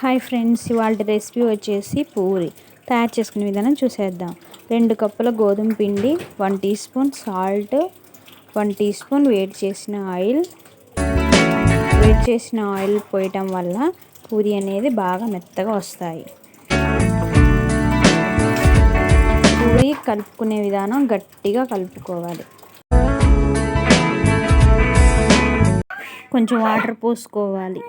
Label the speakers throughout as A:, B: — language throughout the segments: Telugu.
A: హాయ్ ఫ్రెండ్స్ ఇవాళ రెసిపీ వచ్చేసి పూరి. తయారు చేసుకునే విధానం చూసేద్దాం. రెండు కప్పుల గోధుమ పిండి one teaspoon salt one teaspoon వేడి చేసిన ఆయిల్. వేడి చేసిన ఆయిల్ పోయటం వల్ల పూరి అనేది బాగా మెత్తగా వస్తాయి. పూరి కలుపుకునే విధానం గట్టిగా కలుపుకోవాలి. కొంచెం వాటర్ పోసుకోవాలి.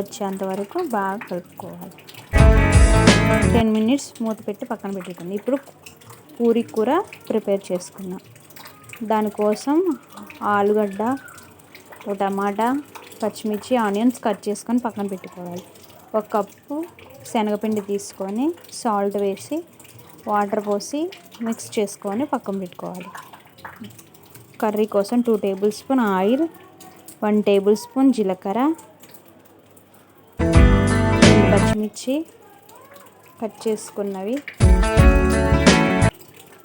A: వచ్చేంత వరకు బాగా కలుపుకోవాలి. టెన్ మినిట్స్ మూత పెట్టి పక్కన పెట్టుకుంది. ఇప్పుడు పూరి కూర ప్రిపేర్ చేసుకుందాం దానికోసం ఆలుగడ్డ ఒక టమాటా పచ్చిమిర్చి ఆనియన్స్ కట్ చేసుకొని పక్కన పెట్టుకోవాలి. ఒక కప్పు శనగపిండి తీసుకొని సాల్ట్ వేసి వాటర్ పోసి మిక్స్ చేసుకొని పక్కన పెట్టుకోవాలి. కర్రీ కోసం two tablespoon oil one tablespoon జీలకర్ర పచ్చిమిర్చి కట్ చేసుకున్నవి.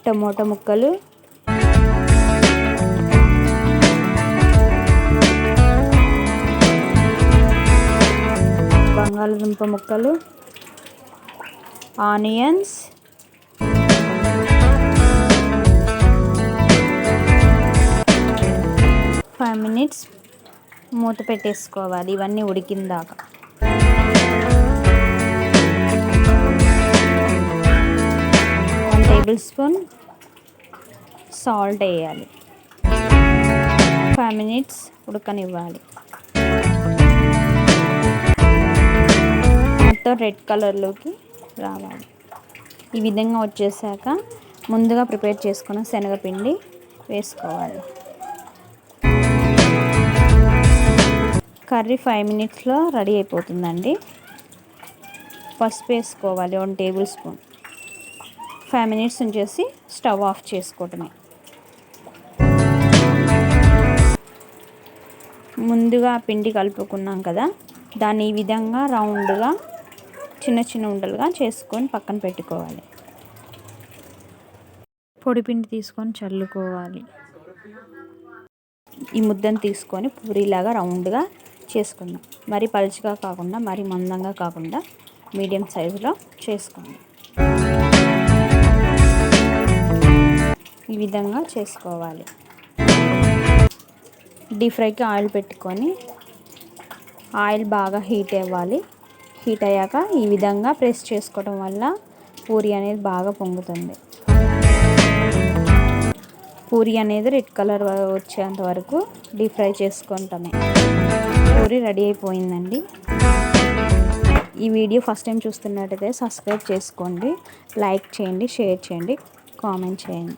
A: టమోటా ముక్కలు. బంగాళదుంప ముక్కలు. ఆనియన్స్. ఫైవ్ మినిట్స్ మూత పెట్టేసుకోవాలి. ఇవన్నీ ఉడికిందాక టేబుల్ స్పూన్ సాల్ట్ వేయాలి. ఫైవ్ మినిట్స్ ఉడకనివ్వాలి. మొత్తం రెడ్ కలర్లోకి రావాలి. ఈ విధంగా వచ్చేసాక ముందుగా ప్రిపేర్ చేసుకున్న శనగపిండి వేసుకోవాలి. కర్రీ ఫైవ్ మినిట్స్లో రెడీ అయిపోతుందండి. పసుపు వేసుకోవాలి one tablespoon. Five minutes ఉంచేసి స్టవ్ ఆఫ్ చేసుకోవటమే. ముందుగా పిండి కలుపుకున్నాం కదా దాన్ని ఈ విధంగా రౌండ్గా చిన్న చిన్న ఉండలుగా చేసుకొని పక్కన పెట్టుకోవాలి. పొడి పిండి తీసుకొని చల్లుకోవాలి. ఈ ముద్దను తీసుకొని పూరిలాగా రౌండ్గా చేసుకుందాం. మరి పలుచగా కాకుండా మరి మందంగా కాకుండా మీడియం సైజులో చేసుకోండి. ఈ విధంగా చేసుకోవాలి. డీప్ ఫ్రైకి ఆయిల్ పెట్టుకొని ఆయిల్ బాగా హీట్ అవ్వాలి. హీట్ అయ్యాక ఈ విధంగా ప్రెస్ చేసుకోవడం వల్ల పూరి అనేది బాగా పొంగుతుంది. పూరి అనేది రెడ్ కలర్ వచ్చేంత వరకు డీప్ ఫ్రై చేసుకుంటామే. పూరి రెడీ అయిపోయిందండి. ఈ వీడియో ఫస్ట్ టైం చూస్తున్నట్టయితే సబ్స్క్రైబ్ చేసుకోండి. లైక్ చేయండి షేర్ చేయండి కామెంట్ చేయండి.